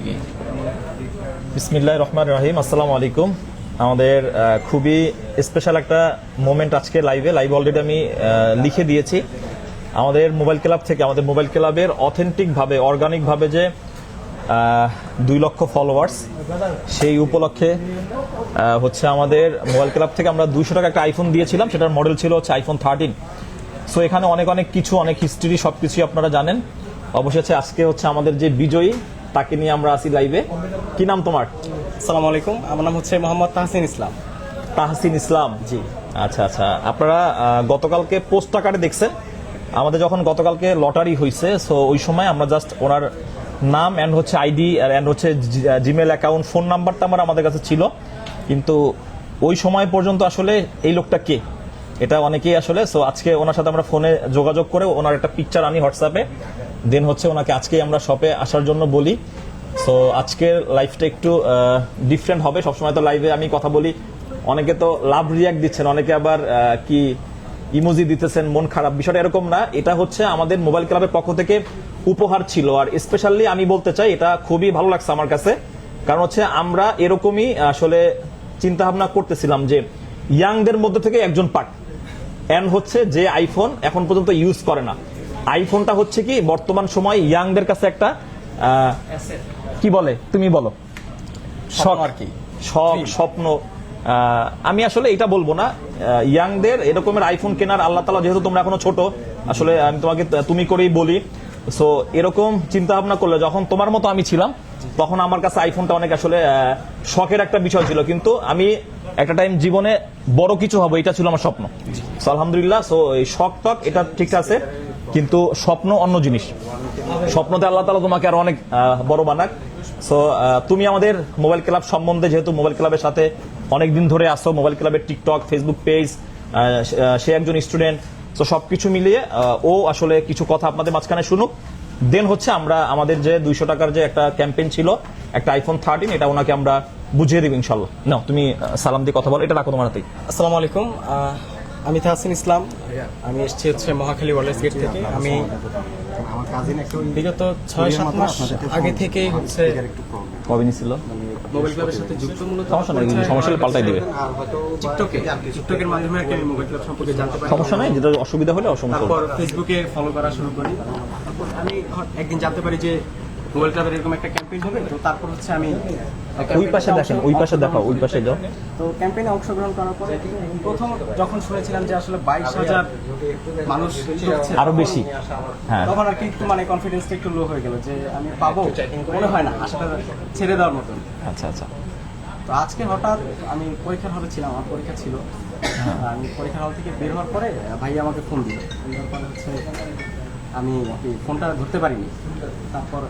থেকে। বিসমিল্লাহ রহমান রহিম, আসসালামু আলাইকুম। আমাদের খুবই স্পেশাল একটা মোমেন্ট আজকে লাইভে লাইভ অলরেডি আমি লিখে দিয়েছি। আমাদের মোবাইল ক্লাব থেকে, আমাদের মোবাইল ক্লাবের অথেন্টিকভাবে অর্গানিকভাবে যে দুই লক্ষ ফলোয়ার্স সেই উপলক্ষে হচ্ছে আমাদের মোবাইল ক্লাব থেকে আমরা দুশো টাকা একটা আইফোন দিয়েছিলাম। সেটার মডেল ছিল হচ্ছে আইফোন থার্টিন সো এখানে অনেক অনেক কিছু, অনেক হিস্ট্রি সব কিছুই আপনারা জানেন। অবশেষে আজকে হচ্ছে আমাদের যে বিজয়ী তাকে নিয়ে আমরা আসি লাইভে কি নাম তোমার? আসসালামু আলাইকুম আমার নাম হচ্ছে মোহাম্মদ তাহসিন ইসলাম। তাহসিন ইসলাম। জি। আচ্ছা আচ্ছা। আপনারা গতকালকে পোস্ট আকারে দেখছেন। আমাদের যখন গতকালকে লটারি হয়েছে সো ওই সময় আমরা জাস্ট ওনার নাম অ্যান্ড হচ্ছে আইডি আর অ্যান্ড হচ্ছে জিমেল অ্যাকাউন্ট ফোন নাম্বারটা আমার আমাদের কাছে ছিল। কিন্তু ওই সময় পর্যন্ত আসলে এই লোকটা কে? এটা অনেকেই আসলে সো আজকে ওনার সাথে আমরা ফোনে যোগাযোগ করে ওনার একটা পিকচার আনি হোয়াটসঅ্যাপে। দেন হচ্ছে ওনাকে আজকেই আমরা শপে আসার জন্য বলি। সো আজকের লাইফটা একটু ডিফারেন্ট হবে। সবসময় তো লাইভে আমি কথা বলি। অনেকে তো লাভ রিয়াক্ট দিচ্ছেন, অনেকে আবার কি ইমোজি দিতেছেন, মন খারাপ। বিষয়টা এরকম না। এটা হচ্ছে আমাদের মোবাইল ক্লাবের পক্ষ থেকে উপহার ছিল। আর স্পেশালি আমি বলতে চাই, এটা খুবই ভালো লাগছে আমার কাছে। কারণ হচ্ছে আমরা এরকমই, আসলে চিন্তা ভাবনা করতেছিলাম যে ইয়াংদের মধ্যে থেকে একজন পার্ট এন হচ্ছে যে আইফোন এখন পর্যন্ত ইউজ করে না। আইফোনটা হচ্ছে কি বর্তমান সময় ইয়াংদের কাছে একটা কি বলে? তুমি বলো। শখ। আর কি। শখ স্বপ্ন। আমি আসলে এটা বলব না। ইয়াংদের এরকমের আইফোন কেনার আল্লাহ তালা যেহেতু তোমরা এখনও ছোট আসলে আমি তোমাকে তুমি করেই বলি। সো এরকম চিন্তা ভাবনা করলে যখন তোমার মতো আমি ছিলাম তখন আমার কাছে আইফোনটা অনেক আসলে শখের একটা বিষয় ছিল। কিন্তু আমি একটা টাইম জীবনে বড় কিছু হব এটা ছিল আমার স্বপ্ন। সো আলহামদুলিল্লাহ। সো এই শখ টক এটা ঠিক আছে। কিন্তু স্বপ্ন অন্য জিনিস। স্বপ্নতে আল্লাহ তালা তোমাকে আরও অনেক বড় বানাক। সো তুমি আমাদের মোবাইল ক্লাব সম্বন্ধে যেহেতু মোবাইল ক্লাবের সাথে অনেক দিন ধরে আসো মোবাইল ক্লাবের টিকটক, ফেসবুক পেজ সে একজন স্টুডেন্ট, তো সবকিছু মিলিয়ে ও আসলে কিছু কথা আপনাদের মাঝখানে শুনুক। দেন হচ্ছে আমরা, আমাদের যে দুইশো টাকার যে একটা ক্যাম্পেইন ছিল, একটা আইফোন থার্টিন এটা ওনাকে আমরা বুঝিয়ে দিব ইনশাল্লাহ না তুমি সালাম দিয়ে কথা বলো, এটা রাখো তোমার হাতেই। আসসালামু আলাইকুম আমি তাহসিন ইসলাম আমি এসেছি হচ্ছে মহাখালী ওয়ার্ল্ড গেট থেকে। আমি বিগত ছয় সাত মাস আগে থেকেই হচ্ছে কবে নিছিল? মোবাইল ক্লাবের সাথে যুক্ত মূলত সমস্যা নেই সমস্যা পাল্টাই দিবে। টিকটকে টিকটকের মাধ্যমে আর কি আমি মোবাইল ক্লাব সম্পর্কে জানতে পারি। সমস্যা নাই যেটা অসুবিধা হলে অসুবিধা তারপর ফেসবুকে ফলো করা শুরু করি। আমি একদিন জানতে পারি যে মোবাইল ক্লাবের এরকম একটা ক্যাম্পেইন হবে তো তারপর হচ্ছে আমি ওই পাশে দেখেন ওই পাশে দেখাও ওই পাশে যাও। তো ক্যাম্পেইনে অংশগ্রহণ করার পরে প্রথম যখন শুনেছিলাম যে আসলে বাইশ হাজার মানুষ আরও বেশি। হ্যাঁ। তখন আর কি একটু মানে কনফিডেন্সটা একটু লো হয়ে গেল যে আমি পাবো। মনে হয় না আশাটা ছেড়ে দেওয়ার মতন। আচ্ছা আচ্ছা। তো আজকে হঠাৎ আমি পরীক্ষার হলে ছিলাম আমার পরীক্ষা ছিল। আমি পরীক্ষার হল থেকে বের হওয়ার পরে ভাই আমাকে ফোন দিল। ফোন দেওয়ার পরে হচ্ছে আমি ফোনটা ধরতে পারিনি। তারপর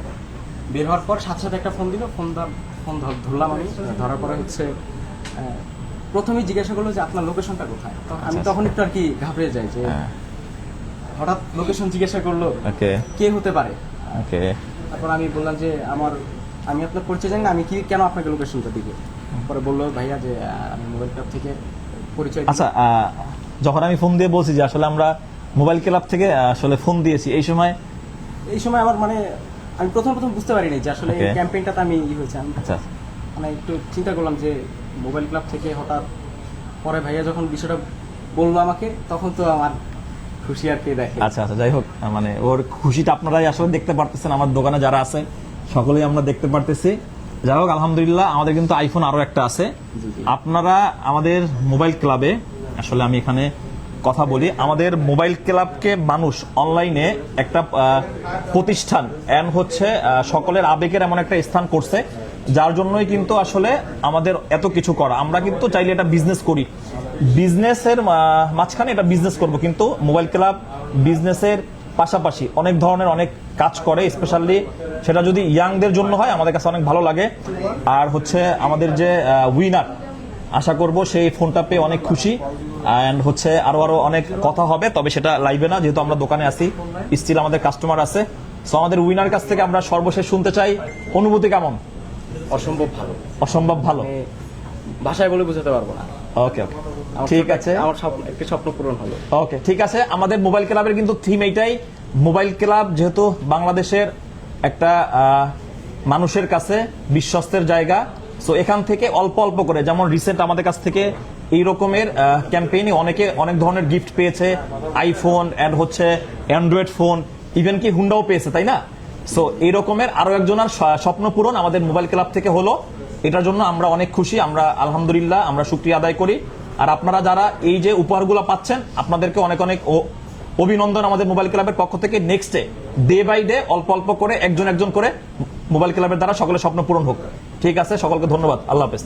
বের হওয়ার পর সাথে সাথে একটা ফোন দিল ফোন ফোন ধরলাম আমি। ধরার পরে হচ্ছে প্রথমেই জিজ্ঞাসা করল যে আপনার লোকেশনটা কোথায়? আমি তখন একটু আর কি ঘাবড়ে যাই যে হ্যাঁ। হঠাৎ লোকেশন জিজ্ঞাসা করল কে হতে পারে? ওকে। তারপর আমি বললাম যে আমার আমি আপনার পরিচয় জানি না আমি কি কেন আপনাকে লোকেশনটা দিব? পরে বলল ভাইয়া যে আমি মোবাইল ক্লাব থেকে পরিচয় আচ্ছা যখন আমি ফোন দিয়ে বলছি যে আসলে আমরা মোবাইল ক্লাব থেকে আসলে ফোন দিয়েছি এই সময় এই সময় আমার মানে আমি প্রথম প্রথম বুঝতে পারিনি যে আসলে এই Okay. ক্যাম্পেইনটাতে আমি ই হয়েছে। আমি আচ্ছা। মানে একটু চিন্তা করলাম যে মোবাইল ক্লাব থেকে হঠাৎ পরে ভাইয়া যখন বিষয়টা বলল আমাকে তখন তো আমার খুশি আর কি দেখে। আচ্ছা আচ্ছা যাই হোক মানে ওর খুশিটা আপনারাই আসলে দেখতে পারতেছেন আমার দোকানে যারা আছে সকলেই আমরা দেখতে পারতেছি। যাই হোক আলহামদুলিল্লাহ আমাদের কিন্তু আইফোন আরও একটা আছে। জি, জি। আপনারা আমাদের মোবাইল ক্লাবে আসলে আমি এখানে কথা বলি, আমাদের মোবাইল ক্লাবকে মানুষ অনলাইনে একটা প্রতিষ্ঠান, এন হচ্ছে সকলের আবেগের এমন একটা স্থান করছে, যার জন্যই কিন্তু আসলে আমাদের এত কিছু করা। আমরা কিন্তু চাইলে এটা বিজনেস করি। বিজনেসের মাঝখানে এটা বিজনেস করব, কিন্তু মোবাইল ক্লাব বিজনেসের পাশাপাশি অনেক ধরনের অনেক কাজ করে স্পেশালি সেটা যদি ইয়াংদের জন্য হয়, আমাদের কাছে অনেক ভালো লাগে। আর হচ্ছে আমাদের যে উইনার আশা করব সেই ফোনটা পেয়ে অনেক খুশি। অ্যান্ড হচ্ছে আরও আরও অনেক কথা হবে তবে সেটা লাইভে না যেহেতু আমরা দোকানে আছি। স্টিল আমাদের কাস্টমার আছে। সো আমাদের উইনার কাছ থেকে আমরা সর্বশেষ শুনতে চাই অনুভূতি কেমন? অসম্ভব ভালো। অসম্ভব ভালো। ভাষায় বলে বোঝাতে পারব না। ওকে ওকে ঠিক আছে। আমার স্বপ্ন একটি স্বপ্ন পূরণ হলো। ওকে ঠিক আছে। আমাদের মোবাইল ক্লাবের কিন্তু থিম এইটাই। মোবাইল ক্লাব যেহেতু বাংলাদেশের একটা মানুষের কাছে বিশ্বস্তের জায়গা। সো এখান থেকে অল্প অল্প করে, যেমন রিসেন্ট আমাদের কাছ থেকে এই রকমের ক্যাম্পেইনে অনেকে অনেক ধরনের গিফট পেয়েছে। আইফোন অ্যান্ড হচ্ছে অ্যান্ড্রয়েড ফোন ইভেন কি হুন্ডাও পেয়েছে, তাই না? সো এই রকমের আরও একজনের স্বপ্ন পূরণ আমাদের মোবাইল ক্লাব থেকে হলো। এটার জন্য আমরা অনেক খুশি, আমরা আলহামদুলিল্লাহ, আমরা শুক্রিয়া আদায় করি। আর আপনারা যারা এই যে উপহারগুলো পাচ্ছেন, আপনাদেরকে অনেক অনেক অভিনন্দন আমাদের মোবাইল ক্লাবের পক্ষ থেকে। Next day day by day অল্প অল্প করে, একজন একজন করে মোবাইল ক্লাবের দ্বারা সকলের স্বপ্ন পূরণ হোক। ঠিক আছে সকলকে ধন্যবাদ। আল্লাহ হাফেজ।